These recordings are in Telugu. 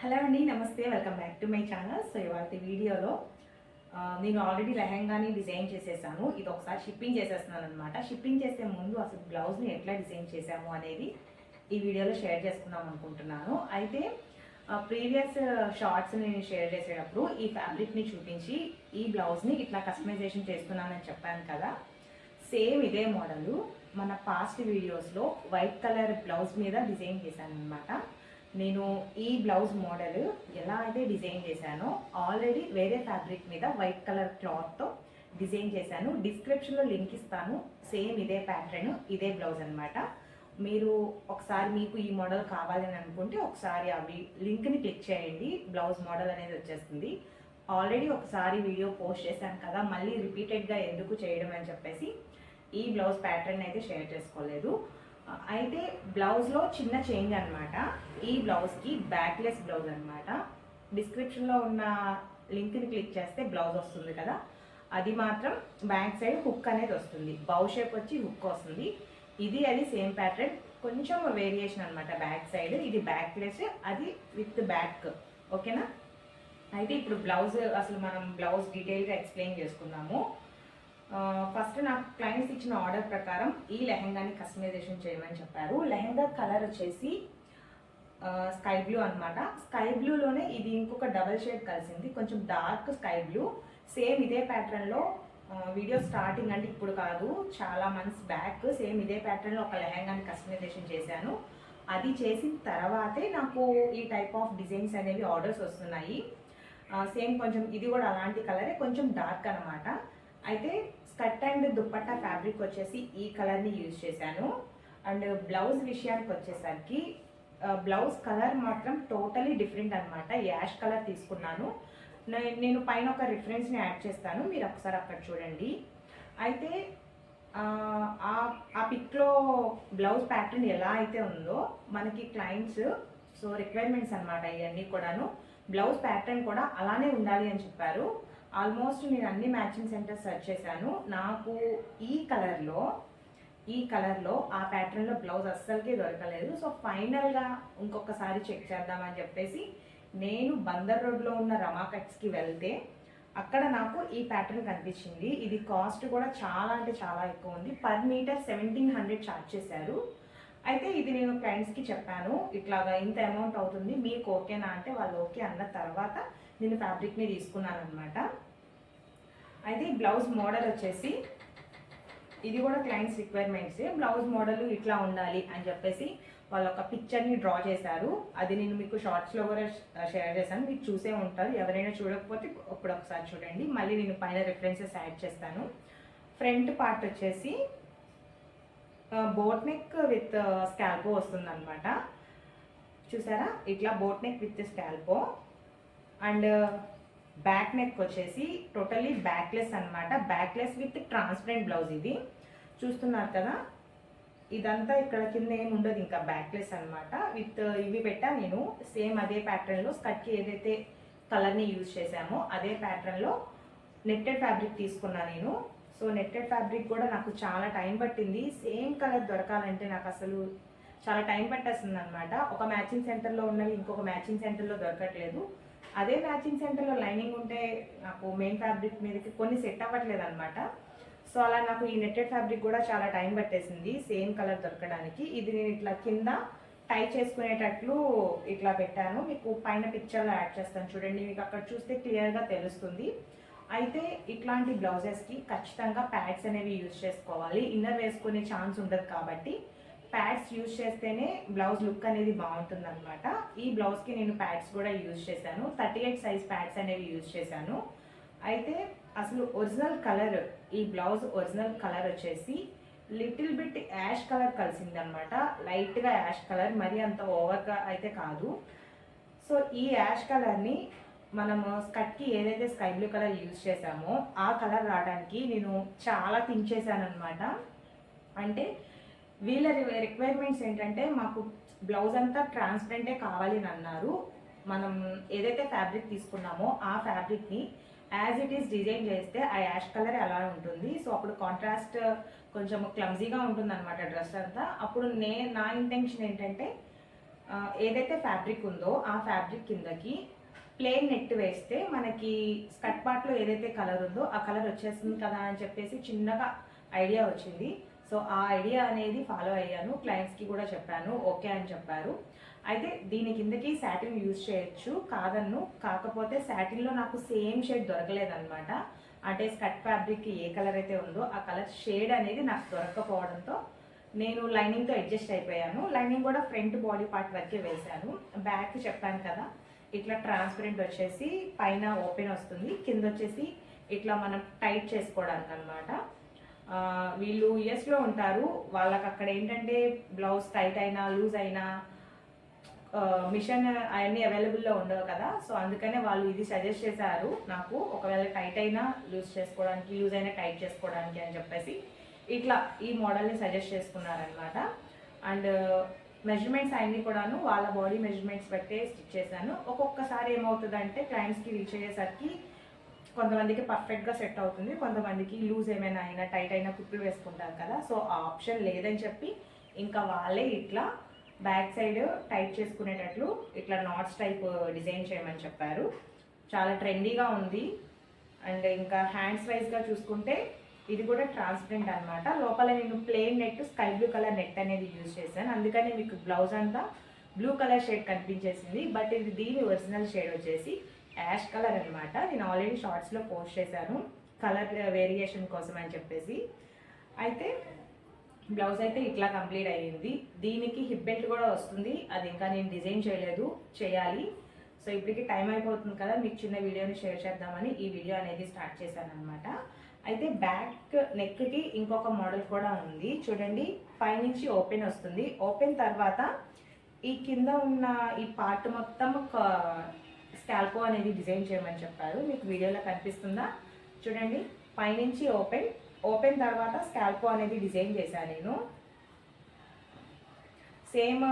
హలో అండి నమస్తే welcome back to my channel so ఇవాళ వీడియోలో నేను ఆల్రెడీ లెహంగాని డిజైన్ చేసేసాను. ఇది ఒకసారి షిప్పింగ్ చేసేస్తున్నాను అనమాట షిప్పింగ్ చేసే ముందు అసలు బ్లౌజ్ని ఎట్లా డిజైన్ చేసాము అనేది ఈ వీడియోలో షేర్ చేసుకుందాం అనుకుంటున్నాను. అయితే ప్రీవియస్ షార్ట్స్ నేను షేర్ చేసేటప్పుడు ఈ ఫ్యాబ్రిక్ని చూపించి ఈ బ్లౌజ్ని ఇట్లా కస్టమైజేషన్ చేస్తున్నానని చెప్పాను కదా. సేమ్ ఇదే మోడలు మన పాస్ట్ వీడియోస్లో వైట్ కలర్ బ్లౌజ్ మీద డిజైన్ చేశాను అనమాట నేను ఈ బ్లౌజ్ మోడల్ ఎలా అయితే డిజైన్ చేశానో ఆల్రెడీ వేరే ఫ్యాబ్రిక్ మీద వైట్ కలర్ క్లాత్తో డిజైన్ చేశాను. డిస్క్రిప్షన్లో లింక్ ఇస్తాను. సేమ్ ఇదే ప్యాటర్న్ ఇదే బ్లౌజ్ అనమాట మీరు ఒకసారి మీకు ఈ మోడల్ కావాలని అనుకుంటే ఒకసారి అవి లింక్ని క్లిక్ చేయండి. బ్లౌజ్ మోడల్ అనేది వచ్చేస్తుంది. ఆల్రెడీ ఒకసారి వీడియో పోస్ట్ చేశాను కదా మళ్ళీ రిపీటెడ్గా ఎందుకు చేయడం అని చెప్పేసి ఈ బ్లౌజ్ ప్యాటర్న్ అయితే షేర్ చేసుకోలేదు. అయితే బ్లౌజ్లో చిన్న చేంజ్ అనమాట ఈ బ్లౌజ్కి బ్యాక్లెస్ బ్లౌజ్ అనమాట డిస్క్రిప్షన్లో ఉన్న లింక్ని క్లిక్ చేస్తే బ్లౌజ్ వస్తుంది కదా. అది మాత్రం బ్యాక్ సైడ్ హుక్ అనేది వస్తుంది. బౌ షేప్ వచ్చి హుక్ వస్తుంది. ఇది అది సేమ్ ప్యాటర్న్ కొంచెం వేరియేషన్ అనమాట బ్యాక్ సైడ్ ఇది బ్యాక్లెస్ అది విత్ బ్యాక్ ఓకేనా అయితే ఇప్పుడు బ్లౌజ్ అసలు మనం బ్లౌజ్ డీటెయిల్గా ఎక్స్ప్లెయిన్ చేసుకున్నాము ఫస్ట్ నాకు క్లయింట్స్ ఇచ్చిన ఆర్డర్ ప్రకారం ఈ లెహెంగాని కస్టమైజేషన్ చేయమని చెప్పారు. లెహెంగా కలర్ వచ్చేసి స్కై బ్లూ అనమాట స్కై బ్లూలోనే ఇది ఇంకొక డబల్ షేడ్ కలిసింది. కొంచెం డార్క్ స్కై బ్లూ సేమ్ ఇదే ప్యాటర్న్లో వీడియో స్టార్టింగ్ అంటే ఇప్పుడు కాదు. చాలా మంత్స్ బ్యాక్ సేమ్ ఇదే ప్యాటర్న్లో ఒక లెహెంగాని కస్టమైజేషన్ చేశాను. అది చేసిన తర్వాతే నాకు ఈ టైప్ ఆఫ్ డిజైన్స్ అనేవి ఆర్డర్స్ వస్తున్నాయి. సేమ్ కొంచెం ఇది కూడా అలాంటి కలరే కొంచెం డార్క్ అనమాట అయితే స్కర్ట్ అండ్ దుప్పట్టా ఫ్యాబ్రిక్ వచ్చేసి ఈ కలర్ని యూజ్ చేశాను. అండ్ బ్లౌజ్ విషయానికి వచ్చేసరికి బ్లౌజ్ కలర్ మాత్రం టోటలీ డిఫరెంట్ అనమాట యాష్ కలర్ తీసుకున్నాను. నేను పైన ఒక రిఫరెన్స్ని యాడ్ చేస్తాను. మీరు ఒకసారి అక్కడ చూడండి. అయితే ఆ, ఆ పిక్లో బ్లౌజ్ ప్యాటర్న్ ఎలా అయితే ఉందో మనకి క్లయింట్స్ సో రిక్వైర్మెంట్స్ అనమాట ఇవన్నీ కూడాను. బ్లౌజ్ ప్యాటర్న్ కూడా అలానే ఉండాలి అని చెప్పారు. ఆల్మోస్ట్ నేను అన్ని మ్యాచింగ్ సెంటర్స్ సెర్చ్ చేశాను. నాకు ఈ కలర్లో ఈ కలర్లో ఆ ప్యాటర్న్లో బ్లౌజ్ అస్సలకి దొరకలేదు. సో ఫైనల్గా ఇంకొకసారి చెక్ చేద్దామని చెప్పేసి నేను బందర్ రోడ్లో ఉన్న రమాకట్స్కి వెళ్తే అక్కడ నాకు ఈ ప్యాటర్న్ కనిపించింది. ఇది కాస్ట్ కూడా చాలా అంటే చాలా ఎక్కువ ఉంది. Per metre seventeen hundred charge చేశారు. అయితే ఇది నేను క్లయింట్స్కి చెప్పాను. ఇట్లాగా ఇంత అమౌంట్ అవుతుంది. మీకు ఓకేనా అంటే వాళ్ళు ఓకే అన్న తర్వాత నేను ఫ్యాబ్రిక్ని తీసుకున్నాను అనమాట అయితే ఈ బ్లౌజ్ మోడల్ వచ్చేసి ఇది కూడా క్లయింట్స్ రిక్వైర్మెంట్స్ బ్లౌజ్ మోడల్ ఇట్లా ఉండాలి అని చెప్పేసి వాళ్ళు ఒక పిక్చర్ని డ్రా చేశారు. అది నేను మీకు షార్ట్స్లో కూడా షేర్ చేశాను. మీరు చూసే ఉంటారు. ఎవరైనా చూడకపోతే ఇప్పుడు ఒకసారి చూడండి. మళ్ళీ నేను పైన రిఫరెన్సెస్ యాడ్ చేస్తాను. ఫ్రంట్ పార్ట్ వచ్చేసి బోట్ నెక్ విత్ స్కాల్పో వస్తుంది అనమాట చూసారా? ఇట్లా boat neck with scallop and back neck వచ్చేసి టోటలీ బ్యాక్లెస్ అన్నమాట. బ్యాక్లెస్ విత్ ట్రాన్స్పరెంట్ బ్లౌజ్ ఇది. చూస్తున్నారు కదా? ఇదంతా ఇక్కడ కింద ఏమి ఉండదు ఇంకా బ్యాక్లెస్ అన్నమాట. విత్ ఇవి పెట్టా నేను. సేమ్ అదే ప్యాటర్న్లో స్కర్ట్కి ఏదైతే కలర్ని యూజ్ చేశామో అదే ప్యాటర్న్లో నెట్టెడ్ ఫ్యాబ్రిక్ తీసుకున్నా నేను. సో నెట్టెడ్ ఫ్యాబ్రిక్ కూడా నాకు చాలా టైం పట్టింది. సేమ్ కలర్ దొరకాలంటే నాకు అసలు చాలా టైం పట్టేస్తుంది అనమాట ఒక మ్యాచింగ్ సెంటర్లో ఉన్నవి ఇంకొక మ్యాచింగ్ సెంటర్లో దొరకట్లేదు. అదే మ్యాచింగ్ సెంటర్లో లైనింగ్ ఉంటే నాకు మెయిన్ ఫ్యాబ్రిక్ మీదకి కొన్ని సెట్ అవ్వట్లేదు అనమాట సో అలా నాకు ఈ నెట్టెడ్ ఫ్యాబ్రిక్ కూడా చాలా టైం పట్టేసింది. సేమ్ కలర్ దొరకడానికి. ఇది నేను ఇట్లా కింద టై చేసుకునేటట్లు ఇట్లా పెట్టాను. మీకు పైన పిక్చర్లో యాడ్ చేస్తాను చూడండి. మీకు అక్కడ చూస్తే క్లియర్గా తెలుస్తుంది. అయితే ఇట్లాంటి బ్లౌజెస్కి ఖచ్చితంగా ప్యాడ్స్ అనేవి యూజ్ చేసుకోవాలి. ఇన్నర్ వేసుకునే ఛాన్స్ ఉండదు కాబట్టి. ప్యాడ్స్ యూజ్ చేస్తేనే బ్లౌజ్ లుక్ అనేది బాగుంటుంది అనమాట ఈ బ్లౌజ్కి నేను ప్యాడ్స్ కూడా యూజ్ చేశాను. థర్టీ ఎయిట్ సైజ్ ప్యాడ్స్ అనేవి యూజ్ చేశాను. అయితే అసలు ఒరిజినల్ కలర్ ఈ బ్లౌజ్ ఒరిజినల్ కలర్ వచ్చేసి లిటిల్ బిట్ యాష్ కలర్ కలిసింది అనమాట లైట్గా యాష్ కలర్ మరీ అంత ఓవర్గా అయితే కాదు. సో ఈ యాష్ కలర్ని మనము స్కర్ట్కి ఏదైతే స్కై బ్లూ కలర్ యూజ్ చేసామో ఆ కలర్ రావడానికి నేను చాలా థింక్ చేశాను అనమాట అంటే వీళ్ళ రిక్వైర్మెంట్స్ ఏంటంటే మాకు బ్లౌజ్ అంతా ట్రాన్స్పరెంటే కావాలి అని అన్నారు. మనం ఏదైతే ఫ్యాబ్రిక్ తీసుకున్నామో ఆ ఫ్యాబ్రిక్ని యాజ్ ఇట్ ఈస్ డిజైన్ చేస్తే ఆ యాష్ కలర్ అలా ఉంటుంది. సో అప్పుడు కాంట్రాస్ట్ కొంచెం క్లమ్జీగా ఉంటుంది అనమాట డ్రెస్ అంతా. అప్పుడు నే నా ఇంటెన్షన్ ఏంటంటే ఏదైతే ఫ్యాబ్రిక్ ఉందో ఆ ఫ్యాబ్రిక్ కిందకి ప్లెయిన్ నెట్ వేస్తే మనకి స్కట్ పార్ట్లో ఏదైతే కలర్ ఉందో ఆ కలర్ వచ్చేస్తుంది కదా అని చెప్పేసి చిన్నగా ఐడియా వచ్చింది. సో ఆ ఐడియా అనేది ఫాలో అయ్యాను క్లయింట్స్కి కూడా చెప్పాను ఓకే అని చెప్పారు. అయితే దీని కిందకి శాటిన్ యూజ్ చేయొచ్చు కాదన్ను. కాకపోతే శాటిన్లో నాకు సేమ్ షేడ్ దొరకలేదన్నమాట. అంటే స్కట్ ఫ్యాబ్రిక్ ఏ కలర్ అయితే ఉందో ఆ కలర్ షేడ్ అనేది నాకు దొరకకపోవడంతో నేను లైనింగ్తో అడ్జస్ట్ అయిపోయాను. లైనింగ్ కూడా ఫ్రంట్ బాడీ పార్ట్ వరకే వేశాను. బ్యాక్ చెప్పాను కదా ఇట్లా ట్రాన్స్పరెంట్ వచ్చేసి పైన ఓపెన్ వస్తుంది. కింద వచ్చేసి ఇట్లా మనం టైట్ చేసుకోవడానికి అనమాట వీళ్ళు యుఎస్లో ఉంటారు. వాళ్ళకి అక్కడ ఏంటంటే బ్లౌజ్ టైట్ అయినా లూజ్ అయినా మిషన్ అవన్నీ అవైలబుల్లో ఉండవు కదా. సో అందుకనే వాళ్ళు ఇది సజెస్ట్ చేశారు నాకు ఒకవేళ టైట్ అయినా లూజ్ చేసుకోవడానికి లూజ్ అయినా టైట్ చేసుకోవడానికి అని చెప్పేసి ఇట్లా ఈ మోడల్ని సజెస్ట్ చేసుకున్నారనమాట అండ్ మెజర్మెంట్స్ అన్నీ కూడాను వాళ్ళ బాడీ మెజర్మెంట్స్ బట్టే స్టిచ్ చేశాను. ఒక్కొక్కసారి ఏమవుతుందంటే క్లయింట్స్కి రీచ్ అయ్యేసరికి కొంతమందికి పర్ఫెక్ట్గా సెట్ అవుతుంది కొంతమందికి లూజ్ ఏమైనా అయినా టైట్ అయినా కుట్లు వేసుకుంటారు కదా. సో ఆ ఆప్షన్ లేదని చెప్పి ఇంకా వాళ్ళే ఇట్లా బ్యాక్ సైడ్ టైట్ చేసుకునేటట్లు ఇట్లా నాట్స్ టైప్ డిజైన్ చేయమని చెప్పారు. చాలా ట్రెండీగా ఉంది. అండ్ ఇంకా హ్యాండ్స్ వైజ్గా చూసుకుంటే ఇది కూడా ట్రాన్స్పరెంట్ అన్నమాట. లోపల నేను plain net sky blue colour net అనేది యూజ్ చేశాను. అందుకని మీకు బ్లౌజ్ అంతా బ్లూ కలర్ షేడ్ కనిపించేసింది. బట్ ఇది దీని ఒరిజినల్ షేడ్ వచ్చేసి యాష్ కలర్ అనమాట నేను ఆల్రెడీ షార్ట్స్లో పోస్ట్ చేశాను. కలర్ వేరియేషన్ కోసం అని చెప్పేసి. అయితే బ్లౌజ్ అయితే ఇట్లా కంప్లీట్ అయ్యింది. దీనికి హిప్ బెల్ట్ కూడా వస్తుంది. అది ఇంకా నేను డిజైన్ చేయలేదు. చేయాలి. సో ఇప్పటికి టైం అయిపోతుంది కదా. మీకు చిన్న వీడియోని షేర్ చేద్దామని ఈ వీడియో అనేది స్టార్ట్ చేశాను అనమాట అయితే బ్యాక్ నెక్కి ఇంకొక మోడల్ కూడా ఉంది. చూడండి. పైనుంచి ఓపెన్ వస్తుంది. ఓపెన్ తర్వాత ఈ కింద ఉన్న ఈ పార్ట్ మొత్తం స్కాల్పో అనేది డిజైన్ చేయమని చెప్పారు. మీకు వీడియోలో కనిపిస్తుందా? చూడండి. పైనుంచి ఓపెన్ ఓపెన్ తర్వాత స్కాల్పో అనేది డిజైన్ చేశాను నేను. సేమ్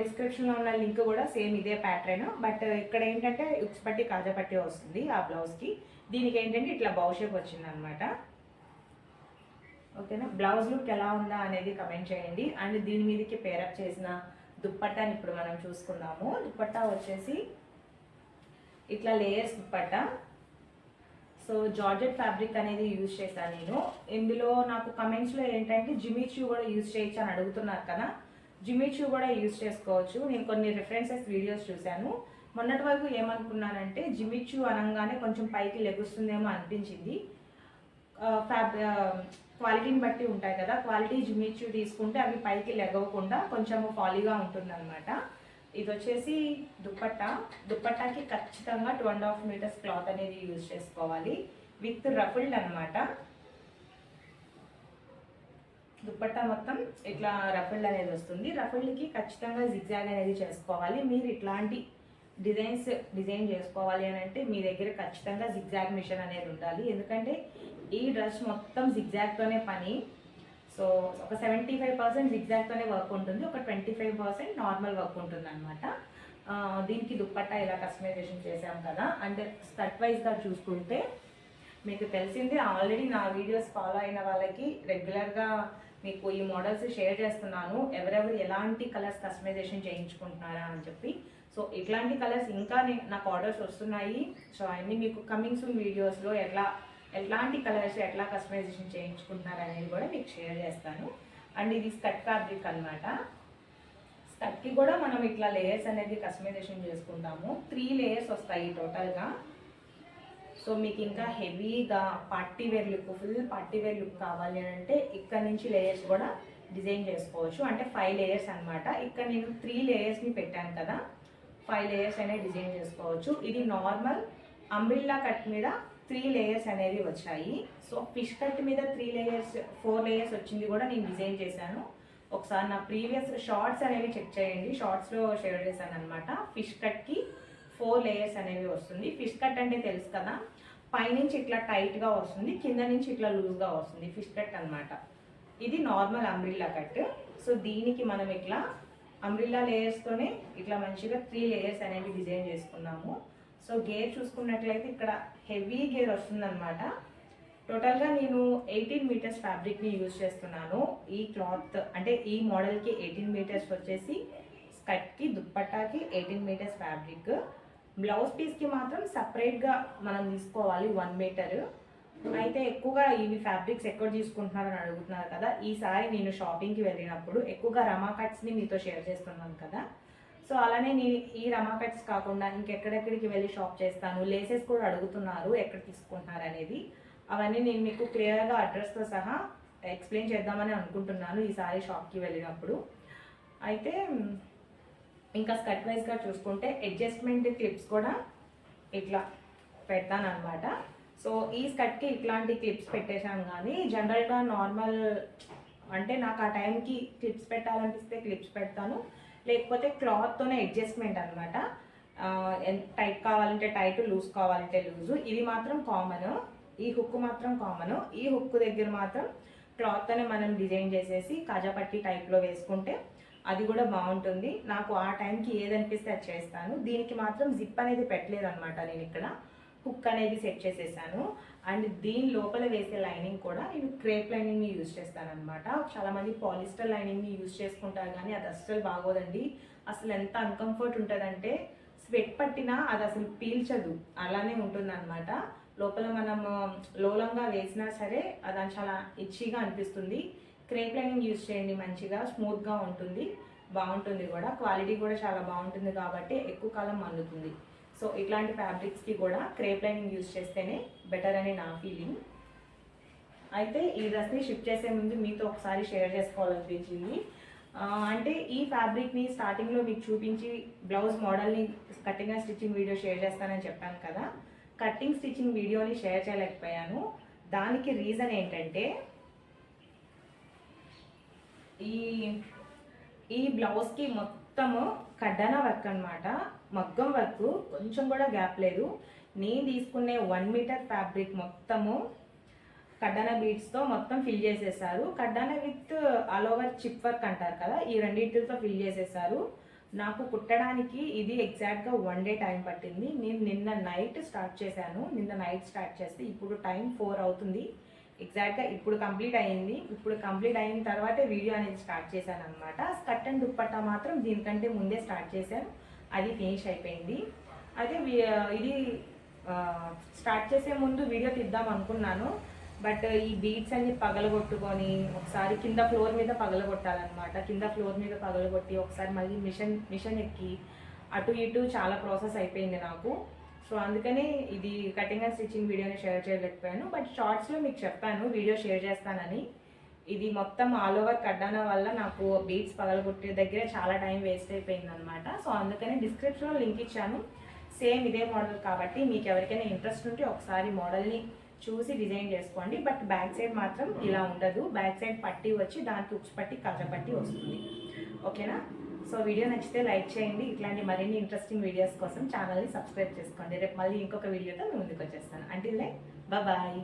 డిస్క్రిప్షన్లో uh, ఉన్న లింక్ కూడా సేమ్ ఇదే ప్యాటర్న్ బట్ uh, ఇక్కడ ఏంటంటే ఉక్స్ పట్టి కాజా పట్టి వస్తుంది ఆ బ్లౌజ్కి దీనికి ఏంటంటే ఇట్లా బౌషేప్ వచ్చిందనమాట ఓకేనా బ్లౌజ్ లుక్ ఎలా ఉందా అనేది కమెంట్ చేయండి. అండ్ దీని మీదకి పేరప్ చేసిన దుప్పట్టాని ఇప్పుడు మనం చూసుకుందాము. దుప్పట్టా వచ్చేసి ఇట్లా layers dupatta so georgette fabric అనేది యూజ్ చేశాను నేను. ఇందులో నాకు కమెంట్స్లో ఏంటంటే జిమిచ్యూ కూడా యూజ్ చేయొచ్చు అని అడుగుతున్నారు కదా. జిమిచ్యూ కూడా యూజ్ చేసుకోవచ్చు. నేను కొన్ని రిఫరెన్సెస్ వీడియోస్ చూశాను. మొన్నటి వరకు ఏమనుకున్నానంటే జిమిచ్యూ అనగానే కొంచెం పైకి లెగుస్తుందేమో అనిపించింది. ఫ్యాబ్ క్వాలిటీని బట్టి ఉంటాయి కదా. క్వాలిటీ జిమిచ్యూ తీసుకుంటే అవి పైకి లెగవకుండా కొంచెం ఫాలీగా ఉంటుందన్నమాట. ఇది వచ్చేసి దుప్పట్టా. దుప్పట్టాకి ఖచ్చితంగా two and half metres cloth అనేది యూజ్ చేసుకోవాలి. విత్ రఫుల్డ్ అన్నమాట. దుప్పట్టా మొత్తం ఇట్లా రఫుల్డ్ అనేది వస్తుంది. రఫుల్డ్కి ఖచ్చితంగా జిగ్జాగ్ అనేది చేసుకోవాలి. మీరు ఇట్లాంటి డిజైన్స్ డిజైన్ చేసుకోవాలి అని అంటే మీ దగ్గర ఖచ్చితంగా జిగ్జాగ్ మిషన్ అనేది ఉండాలి. ఎందుకంటే ఈ డ్రెస్ మొత్తం జిగ్జాగ్తోనే పని. సో ఒక సెవెంటీ ఫైవ్ పర్సెంట్ జిగ్జాగ్తోనే వర్క్ ఉంటుంది ఒక twenty five percent normal work ఉంటుంది అనమాట దీనికి దుప్పట్టా ఇలా కస్టమైజేషన్ చేసాం కదా. అంటే స్కర్ట్ వైజ్గా చూసుకుంటే మీకు తెలిసిందే ఆల్రెడీ నా వీడియోస్ ఫాలో అయిన వాళ్ళకి రెగ్యులర్గా మీకు ఈ మోడల్స్ షేర్ చేస్తున్నాను. ఎవరెవరు ఎలాంటి కలర్స్ కస్టమైజేషన్ చేయించుకుంటున్నారా అని చెప్పి. సో ఇట్లాంటి కలర్స్ ఇంకా నాకు ఆర్డర్స్ వస్తున్నాయి. సో అన్ని మీకు కమింగ్ సూన్ వీడియోస్లో ఎట్లా ఎట్లాంటి కలర్స్ ఎట్లా కస్టమైజేషన్ చేయించుకుంటున్నారు అనేది కూడా మీకు షేర్ చేస్తాను. అండ్ ఇది స్కట్ ఫ్యాబ్రిక్ అనమాట స్కట్కి కూడా మనం ఇట్లా లేయర్స్ అనేది కస్టమైజేషన్ చేసుకుంటాము. త్రీ లేయర్స్ వస్తాయి టోటల్గా సో మీకు ఇంకా హెవీగా party wear look full party wear look కావాలి అని అంటే ఇక్కడ నుంచి లేయర్స్ కూడా డిజైన్ చేసుకోవచ్చు. అంటే ఫైవ్ లేయర్స్ అన్నమాట. ఇక్కడ నేను త్రీ లేయర్స్ని పెట్టాను కదా. ఫైవ్ లేయర్స్ అనేది డిజైన్ చేసుకోవచ్చు. ఇది నార్మల్ అంబ్రిల్లా కట్ మీద త్రీ లేయర్స్ అనేవి వచ్చాయి. సో ఫిష్ కట్ మీద త్రీ లేయర్స్ ఫోర్ లేయర్స్ వచ్చింది కూడా నేను డిజైన్ చేశాను. ఒకసారి నా ప్రీవియస్ షార్ట్స్ అనేవి చెక్ చేయండి. షార్ట్స్లో షేర్ చేశాను అనమాట ఫిష్ కట్కి ఫోర్ లేయర్స్ అనేవి వస్తుంది. ఫిష్ కట్ అంటే తెలుసు కదా? పైనుంచి ఇట్లా టైట్గా వస్తుంది. కింద నుంచి ఇట్లా లూజ్గా వస్తుంది. ఫిష్ కట్ అన్నమాట. ఇది నార్మల్ అంబ్రిల్లా కట్ సో దీనికి మనం ఇట్లా అంబ్రిల్లా లేయర్స్తోనే ఇట్లా మంచిగా త్రీ లేయర్స్ అనేవి డిజైన్ చేసుకున్నాము. సో గేర్ చూసుకున్నట్లయితే ఇక్కడ హెవీ గేర్ వస్తుందన్నమాట. టోటల్గా నేను ఎయిటీన్ మీటర్స్ ఫ్యాబ్రిక్ని యూజ్ చేస్తున్నాను. ఈ క్లాత్ అంటే ఈ మోడల్కి ఎయిటీన్ మీటర్స్ వచ్చేసి స్కర్ట్కి దుప్పట్టాకి ఎయిటీన్ మీటర్స్ ఫ్యాబ్రిక్ బ్లౌజ్ పీస్కి మాత్రం సపరేట్గా మనం తీసుకోవాలి వన్ మీటర్ అయితే ఎక్కువగా ఇవి ఫ్యాబ్రిక్స్ ఎక్కడ తీసుకుంటున్నారని అడుగుతున్నారు కదా ఈసారి నేను షాపింగ్కి వెళ్ళినప్పుడు ఎక్కువగా రమా కట్స్ని మీతో షేర్ చేస్తున్నాను కదా. సో అలానే నేను ఈ రమా కట్స్ కాకుండా ఇంకెక్కడెక్కడికి వెళ్ళి షాప్ చేస్తాను లేసెస్ కూడా అడుగుతున్నారు ఎక్కడ తీసుకుంటున్నారు అనేది. అవన్నీ నేను మీకు క్లియర్గా అడ్రస్తో సహా ఎక్స్ప్లెయిన్ చేద్దామని అనుకుంటున్నాను ఈసారి షాప్కి వెళ్ళినప్పుడు. అయితే ఇంకా స్కర్ట్ వైజ్గా చూసుకుంటే అడ్జస్ట్మెంట్ క్లిప్స్ కూడా ఇట్లా పెడతాను సో ఈ స్కర్ట్కి ఇట్లాంటి క్లిప్స్ పెట్టేశాను కానీ జనరల్గా నార్మల్ అంటే నాకు ఆ టైంకి క్లిప్స్ పెట్టాలనిపిస్తే క్లిప్స్ పెడతాను. లేకపోతే క్లాత్తోనే అడ్జస్ట్మెంట్ అనమాట టైట్ కావాలంటే టైట్ లూజ్ కావాలంటే లూజు. ఇది మాత్రం కామన్. ఈ హుక్ మాత్రం కామన్. ఈ హుక్ దగ్గర మాత్రం క్లాత్తోనే మనం డిజైన్ చేసేసి కాజాపట్టి టైప్లో వేసుకుంటే అది కూడా బాగుంటుంది. నాకు ఆ టైంకి ఏదనిపిస్తే అది చేస్తాను. దీనికి మాత్రం జిప్ అనేది పెట్టలేదు అనమాట నేను ఇక్కడ. హుక్ అనేది సెట్ చేసేసాను. అండ్ దీని లోపల వేసే లైనింగ్ కూడా నేను క్రేప్ లైనింగ్ని యూజ్ చేస్తాను అనమాట చాలామంది పాలిస్టర్ లైనింగ్ని యూజ్ చేసుకుంటారు కానీ అది అస్సలు బాగోదండి. అసలు ఎంత అన్కంఫర్ట్ ఉంటుందంటే స్వెట్ పట్టినా అది అసలు పీల్చదు. అలానే ఉంటుంది అనమాట లోపల మనం um, లోలంగా వేసినా సరే అది చాలా ఇచ్చిగా అనిపిస్తుంది. క్రేప్ లైనింగ్ యూజ్ చేయండి మంచిగా స్మూత్గా ఉంటుంది. బాగుంటుంది కూడా. క్వాలిటీ కూడా చాలా బాగుంటుంది కాబట్టి ఎక్కువ కాలం మన్నుతుంది సో ఇట్లాంటి ఫ్యాబ్రిక్స్కి కూడా క్రేప్ లైనింగ్ యూజ్ చేస్తేనే బెటర్ అని నా ఫీలింగ్ అయితే ఈ డ్రెస్ని షిఫ్ట్ చేసే ముందు మీతో ఒకసారి షేర్ చేసుకోవాలనిపించింది. అంటే ఈ ఫ్యాబ్రిక్ని స్టార్టింగ్లో మీకు చూపించి బ్లౌజ్ మోడల్ని cutting and stitching video share చేస్తానని చెప్పాను కదా. కటింగ్ స్టిచ్చింగ్ వీడియోని షేర్ చేయలేకపోయాను. దానికి రీజన్ ఏంటంటే ఈ ఈ బ్లౌజ్కి మొత్తము కడ్డాన వర్క్ అన్నమాట. మగ్గం వర్క్. కొంచెం కూడా గ్యాప్ లేదు. నేను తీసుకునే వన్ మీటర్ ఫ్యాబ్రిక్ మొత్తము కడ్డాన బీడ్స్తో మొత్తం ఫిల్ చేసేసారు. కడ్డాన with all over chip work అంటారు కదా ఈ రెండింటితో ఫిల్ చేసేసారు. నాకు కుట్టడానికి ఇది ఎగ్జాక్ట్గా వన్ డే టైం పట్టింది. నేను నిన్న నైట్ స్టార్ట్ చేశాను. నిన్న నైట్ స్టార్ట్ చేస్తే ఇప్పుడు టైం ఫోర్ అవుతుంది. ఎగ్జాక్ట్గా ఇప్పుడు కంప్లీట్ అయ్యింది. ఇప్పుడు కంప్లీట్ అయిన తర్వాతే వీడియో అనేది స్టార్ట్ చేశాను అనమాట స్కర్ట్ అండ్ దుప్పట్టా మాత్రం దీనికంటే ముందే స్టార్ట్ చేశాను. అది ఫినిష్ అయిపోయింది. అయితే ఇది స్టార్ట్ చేసే ముందు వీడియో తీద్దాం అనుకున్నాను. బట్ ఈ బీట్స్ అన్ని పగలగొట్టుకొని ఒకసారి కింద ఫ్లోర్ మీద పగలగొట్టాలన్నమాట. కింద ఫ్లోర్ మీద పగలగొట్టి ఒకసారి మళ్ళీ మిషన్ మిషన్ ఎక్కి అటు ఇటు చాలా ప్రాసెస్ అయిపోయింది నాకు. సో అందుకని ఇది కటింగ్ అండ్ స్టిచ్చింగ్ వీడియోని షేర్ చేయలేకపోయాను. బట్ షార్ట్స్లో మీకు చెప్పాను వీడియో షేర్ చేస్తానని. ఇది మొత్తం ఆల్ ఓవర్ కడ్డాన వల్ల నాకు బీట్స్ పగలగొట్టే దగ్గర చాలా టైం వేస్ట్ అయిపోయింది అనమాట సో అందుకని డిస్క్రిప్షన్లో లింక్ ఇచ్చాను. సేమ్ ఇదే మోడల్ కాబట్టి మీకు ఎవరికైనా ఇంట్రెస్ట్ ఉంటే ఒకసారి మోడల్ని చూసి డిజైన్ చేసుకోండి. బట్ బ్యాక్ సైడ్ మాత్రం ఇలా ఉండదు. బ్యాక్ సైడ్ పట్టి వచ్చి దానికి ఉక్స్ పట్టి కజ పట్టి వస్తుంది. ఓకేనా సో వీడియో నచ్చితే లైక్ చేయండి. ఇట్లాంటి మరిన్ని ఇంట్రెస్టింగ్ వీడియోస్ కోసం ఛానల్ని సబ్స్క్రైబ్ చేసుకోండి. రేపు మళ్ళీ ఇంకొక వీడియోతో మీ ముందుకు వచ్చేస్తాను. అంటే లైక్ బాయ్